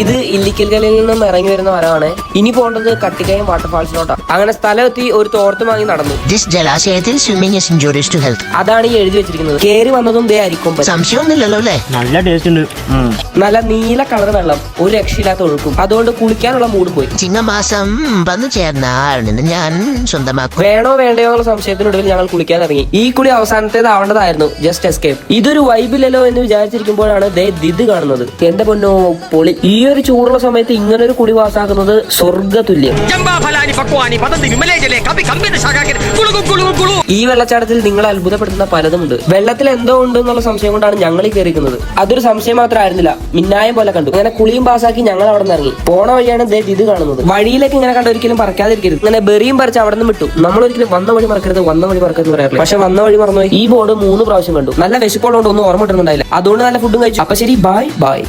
ഇത് ഇല്ലിക്കൽ കലയിൽ നിന്നും ഇറങ്ങി വരുന്ന മരമാണ്. ഇനി പോകേണ്ടത് കട്ടിക്കയം വാട്ടർഫാൾസിലോട്ടാണ് അങ്ങനെ സ്ഥലമെത്തി ഒരു തോർത്ത് വാങ്ങി നടന്നു. This ജലാശയത്തിൽ swimming is injurious to health അതാണ് ഈ എഴുതി വെച്ചിരിക്കുന്നത്. കേറി വന്നതും ദേ സംശയം സംശയമൊന്നുമില്ലല്ലോ അല്ലേ? നല്ല ടേസ്റ്റ് ഉണ്ട്. നല്ല നീല കളർ വെള്ളം ഒരു രക്ഷയില്ലാത്ത ഒഴുക്കും. അതുകൊണ്ട് കുളിക്കാനുള്ള മൂഡ് പോയി. ചിങ്ങമാസം വന്നു ചേർന്നാൽ നിന്നെ ഞാൻ സ്വന്തമാക്കും. വേണോ വേണ്ടയോ എന്നുള്ള സംശയത്തിനൊടുവിൽ ഞങ്ങൾ കുളിക്കാൻ ഇറങ്ങി. ഈ കുളി അവസാനത്തേതാവേണ്ടതായിരുന്നു. ജസ്റ്റ് എസ്കേപ്പ് ഇതൊരു വൈബില്ലല്ലോ എന്ന് വിചാരിച്ചിരിക്കുമ്പോഴാണ് ദേ ദിത് കാണുന്നത്. എന്റെ പൊന്നോ പൊളി. ഈ ഒരു ചൂടുള്ള സമയത്ത് ഇങ്ങനെ ഒരു കുളി പാസ്സാക്കുന്നത് സ്വർഗതുല്യം കുളു ഈ വെള്ളച്ചാട്ടത്തിൽ നിങ്ങളെ അത്ഭുതപ്പെടുത്തുന്ന പലതുമുണ്ട്. വെള്ളത്തിൽ എന്തോ ഉണ്ട് എന്നുള്ള സംശയം കൊണ്ടാണ് ഞങ്ങൾ ഈ അതൊരു സംശയം മാത്രമായിരുന്നില്ല മിന്നായം പോലെ കണ്ടു. അങ്ങനെ കുളിയും പാസാക്കി ഞങ്ങൾ അവിടെ നിന്ന് ഇറങ്ങി. പോണ വഴിയാണ് ദേ ഇത് കാണുന്നത്. വഴിയിലേക്ക് ഇങ്ങനെ കണ്ട ഒരിക്കലും പറക്കാതിരിക്കരുത്. ഇങ്ങനെ ബെറിയും പറിച്ച് അവിടെ നിന്ന് വിട്ടു. നമ്മൾ ഒരിക്കലും വന്ന വഴി മറക്കരുത് വന്ന വഴി മറക്കരുത് പറയാറില്ല. പക്ഷെ വന്ന വഴി മറന്നു ഈ ബോർഡ് മൂന്ന് പ്രാവശ്യം കണ്ടു. നല്ല വിശപ്പോളുകൊണ്ട് ഒന്നും ഓർമ്മ കിട്ടുന്നുണ്ടായില്ല. അതുകൊണ്ട് നല്ല ഫുഡും കഴിച്ചു. അപ്പൊ ശരി ബായ് ബൈ